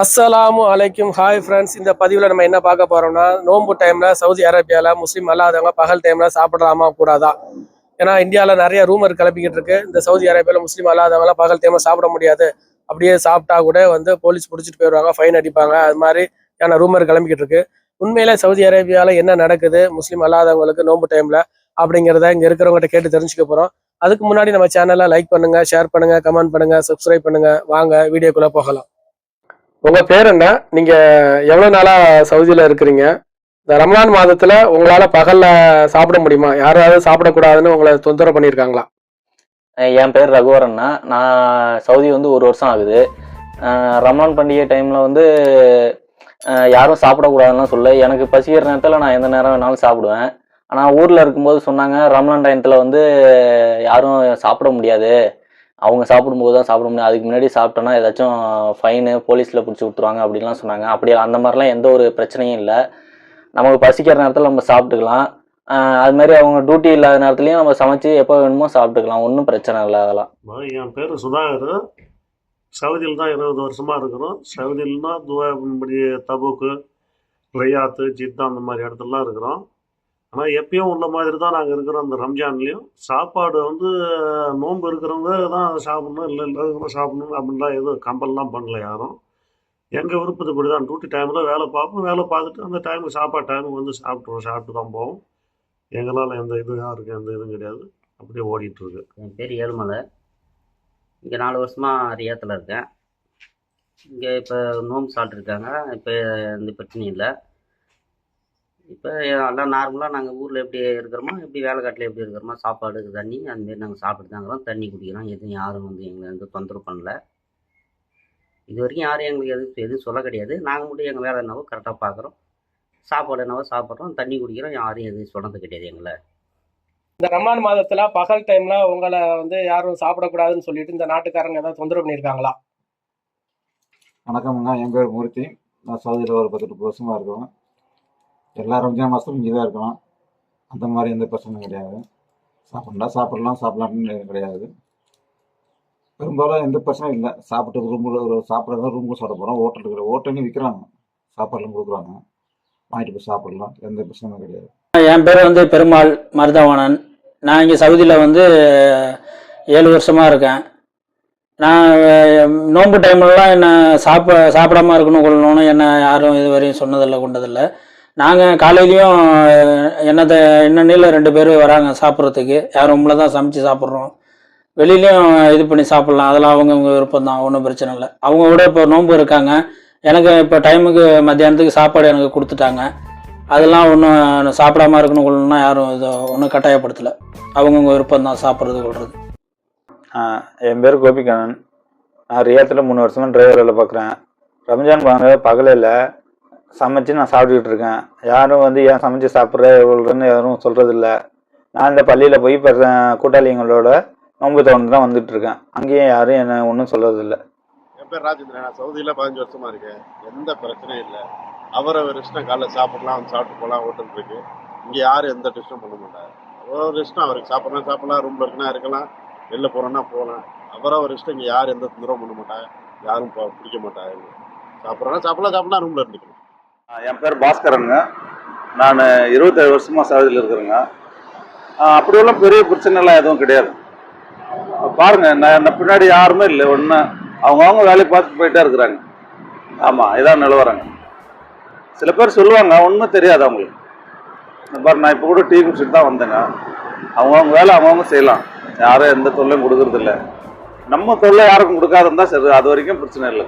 அஸ்ஸலாமு அலைக்கும். Hi friends இந்த பதிவில் நம்ம என்ன பார்க்க போறோம்னா நோன்பு டைம்ல சவுதி அரேபியாவில் முஸ்லீம் அல்லாதவங்க பகல் டைம்ல சாப்பிடலாமா கூடாதா? ஏன்னா இந்தியாவில் நிறைய ரூமர் கிளப்பிக்கிட்டு இருக்கு. இந்த சவுதி அரேபியாவில் முஸ்லீம் அல்லாதவங்களாம் பகல் டைமில் சாப்பிட முடியாது. அப்படியே சாப்பிட்டா கூட வந்து போலீஸ் பிடிச்சிட்டு போயிடுவாங்க ஃபைன் அடிப்பாங்க. அது மாதிரி ஏன்னா ரூமர் கிளம்பிக்கிட்டு இருக்கு. உண்மையில சவுதி அரேபியாவில் என்ன நடக்குது முஸ்லீம் அல்லாதவங்களுக்கு நோன்பு டைம்ல அப்படிங்கிறத இங்க இருக்கிறவங்ககிட்ட கேட்டு தெரிஞ்சுக்க போறோம். அதுக்கு முன்னாடி நம்ம சேனலை லைக் பண்ணுங்க ஷேர் பண்ணுங்க கமெண்ட் பண்ணுங்க சப்ஸ்கிரைப் பண்ணுங்க. வாங்க வீடியோக்குள்ள போகலாம். உங்க பேர் என்ன? நீங்க எவ்வளவு நாளா சவுதியில இருக்கிறீங்க? இந்த ரமலான் மாதத்துல உங்களால பகல்ல சாப்பிட முடியுமா? யாராவது சாப்பிடக்கூடாதுன்னு உங்களை தொந்தரவு பண்ணியிருக்காங்களா? என் பேர் ரகுவரண்ணா நான் சவுதி வந்து ஒரு வருஷம் ஆகுது. அஹ் ரமலான் பண்டிகை டைமில் வந்து யாரும் சாப்பிடக்கூடாதுன்னு சொல்ல எனக்கு பசிக்கிற நேரத்தில் நான் எந்த நேரம் வேணாலும் சாப்பிடுவேன். ஆனால் ஊரில் இருக்கும்போது சொன்னாங்க ரமலான் டைத்தில் வந்து யாரும் சாப்பிட முடியாது. அவங்க சாப்பிடும்போது தான் சாப்பிட முடியும். அதுக்கு முன்னாடி சாப்பிட்டோன்னா ஏதாச்சும் ஃபைனு போலீஸில் பிடிச்சி விட்ருவாங்க அப்படின்லாம் சொன்னாங்க. அப்படி அந்த மாதிரிலாம் எந்த ஒரு பிரச்சனையும் இல்லை. நமக்கு பசிக்கிற நேரத்தில் நம்ம சாப்பிட்டுக்கலாம். அது மாதிரி அவங்க டியூட்டி இல்லாத நேரத்துலையும் நம்ம சமைச்சு எப்போ வேணுமோ சாப்பிட்டுக்கலாம். ஒன்றும் பிரச்சனை இல்லை அதெல்லாம். என் பேர் சுதாகர். சவுதியில் தான் இருபது வருஷமாக இருக்கிறோம். சவுதியில்னா துபாய் தபுக்கு ரியாத்து ஜித்தா அந்த மாதிரி இடத்துலலாம் இருக்கிறோம். ஆனால் எப்பயும் உள்ள மாதிரி தான் நாங்கள் இருக்கிறோம் அந்த ரம்ஜான்லேயும். சாப்பாடு வந்து நோன்பு இருக்கிறவங்க தான் சாப்பிடணும் இல்லை இல்லாதவங்க சாப்பிடணும் அப்படின்லாம் எதுவும் கம்பல்லாம் பண்ணல யாரும். எங்கள் விருப்பத்துப்படி தான் டியூட்டி டைமில் வேலை பார்ப்போம் வேலை பார்த்துட்டு அந்த டைமுக்கு சாப்பாடு டைமுக்கு வந்து சாப்பிட்ருவோம் சாப்பிட்டு தான் போவோம். எங்களால் எந்த இதுவும் யாருக்கும் எந்த இதுவும் கிடையாது. அப்படியே ஓடிட்டுருக்கு. என் பேர் ஏழுமலை. இங்கே நாலு வருஷமாக ரியாத்தில் இருக்கேன். இங்கே இப்போ நோம்பு சாப்பிட்ருக்காங்க இப்போ எந்த பிரச்சனையும் இல்லை. இப்போ எல்லாம் நார்மலாக நாங்கள் ஊரில் எப்படி இருக்கிறோமோ எப்படி வேலைக்காட்டில் எப்படி இருக்கிறோமோ சாப்பாடு தண்ணி அந்தமாரி நாங்கள் சாப்பிட்டு தான் இருக்கிறோம். தண்ணி குடிக்கிறோம் எதுவும் யாரும் வந்து எங்களை வந்து தொந்தரவு பண்ணல. இது வரைக்கும் யாரும் எங்களுக்கு எதுவும் எதுவும் சொல்ல கிடையாது. நாங்கள் மட்டும் எங்கள் வேலை என்னவோ கரெக்டாக பார்க்குறோம் சாப்பாடு என்னவோ சாப்பிட்றோம். தண்ணி குடிக்கிறோம். யாரும் எதுவும் சொன்னது கிடையாது எங்களை. இந்த ரமலான் மாதத்துல பகல் டைம்ல உங்களை வந்து யாரும் சாப்பிடக்கூடாதுன்னு சொல்லிட்டு இந்த நாட்டுக்காரங்க ஏதாவது தொந்தரவு பண்ணியிருக்காங்களா? வணக்கம்ங்க என் பேர் மூர்த்தி. நான் சவுதியில் ஒரு பத்து வருஷமாக இருக்கோம். எல்லா ரம்ஜான் மாதமும் இங்கே தான் இருக்கலாம் அந்த மாதிரி எந்த பிரச்சனையும் கிடையாது. சாப்பிடலாம் சாப்பிடலாம் சாப்பிடலாம்னு கிடையாது. பெரும்பாலும் எந்த பிரச்சனையும் இல்லை. சாப்பிட்டு ரூமில் ஒரு சாப்பிட்றது ரூமுக்கு சாப்பிட போகிறோம் ஹோட்டல் இருக்கிற ஹோட்டலையும் விற்கிறாங்க சாப்பாடுலாம் கொடுக்குறாங்க. வாங்கிட்டு போய் சாப்பிடலாம். எந்த பிரச்சனையும் கிடையாது. என் பேர் வந்து பெருமாள் மருதவாணன். நான் இங்கே சவுதியில் வந்து ஏழு வருஷமாக இருக்கேன். நான் நோன்பு டைம்லலாம் என்ன சாப்பிட சாப்பிடாம இருக்கணும் கொள்ளணும்னு என்ன யாரும் இதுவரையும் சொன்னதில்லை கொண்டதில்லை. நாங்கள் காலையிலையும் என்னத்தை என்னென்னில் ரெண்டு பேர் வராங்க சாப்பிட்றதுக்கு. யார் ரூமில் தான் சமைச்சு சாப்பிட்றோம். வெளியிலையும் இது பண்ணி சாப்பிட்லாம். அதெல்லாம் அவங்கவுங்க விருப்பம் தான். ஒன்றும் பிரச்சனை இல்லை. அவங்க கூட இப்போ நோன்பு இருக்காங்க. எனக்கு இப்போ டைமுக்கு மத்தியானத்துக்கு சாப்பாடு எனக்கு கொடுத்துட்டாங்க. அதெல்லாம் ஒன்றும் சாப்பிடாம இருக்கணும் கொள்ளணும்னா யாரும் இது ஒன்றும் கட்டாயப்படுத்தலை. அவங்கவுங்க விருப்பம் தான் சாப்பிட்றது கொள்வது ஆ, என் பேர் கோபிகண்ணன். நான் ரியாத்தில் மூணு வருஷமாக டிரைவர் வேலை பார்க்குறேன். ரம்ஜான் வாங்க பகலில் சமைச்சு நான் சாப்பிட்டுக்கிட்டு இருக்கேன். யாரும் வந்து ஏன் சமைச்சு சாப்பிட்ற இவ்வளோன்னு யாரும் சொல்கிறதில்ல நான் இந்த பள்ளியில் போய் இப்போ கூட்டாளிங்களோட நோன்பு தொடர்ந்து தான் வந்துட்டு இருக்கேன். அங்கேயும் யாரும் என்ன ஒன்றும் சொல்கிறதில்ல என் பேர் ராஜேந்திரன். நான் சவுதியில் பதினஞ்சு வருஷமா இருக்கேன். எந்த பிரச்சனையும் இல்லை. அவரவர் இஷ்டம் காலைல சாப்பிடலாம் வந்து சாப்பிட்டு போகலாம் ஹோட்டல் இருக்கு இங்கே யாரும் எந்த டிஸ்டும் பண்ண மாட்டாங்க. அவரவர் இஷ்டம் அவருக்கு சாப்பிட்லாம் சாப்பிடலாம் ரூமில் இருக்குன்னா இருக்கலாம் வெளில போகிறோன்னா போகலாம். அவரவர் இஷ்டம் இங்கே யாரும் எந்த தொந்தரவும் பண்ண மாட்டாங்க. யாரும் பிடிக்க மாட்டாங்க. சாப்பிட்றோன்னா சாப்பிடலாம் சாப்பிடலாம் ரூமில் இருந்துக்கலாம் என் பேர் பாஸ்கரனுங்க. நான் இருபத்தேழு வருஷமாக சகதியில் இருக்கிறேங்க. அப்படி உள்ள பெரிய பிரச்சனைலாம் எதுவும் கிடையாது. பாருங்க நான் என்ன பின்னாடி யாருமே இல்லை. ஒன்று அவங்கவுங்க வேலையை பார்த்து போயிட்டே இருக்கிறாங்க. ஆமாம் இதான் நிலவரங்க. சில பேர் சொல்லுவாங்க ஒன்றும் தெரியாது அவங்களுக்கு. இந்த பாரு நான் இப்போ கூட டீ குடிச்சிட்டு தான் வந்தேங்க. அவங்கவுங்க வேலை அவங்கவுங்க செய்யலாம். யாரும் எந்த தொல்லையும் கொடுக்கறதில்ல. நம்ம தொல்லை யாருக்கும் கொடுக்காதுன்னு இருந்தால் சரி. அது வரைக்கும் பிரச்சனை இல்லை.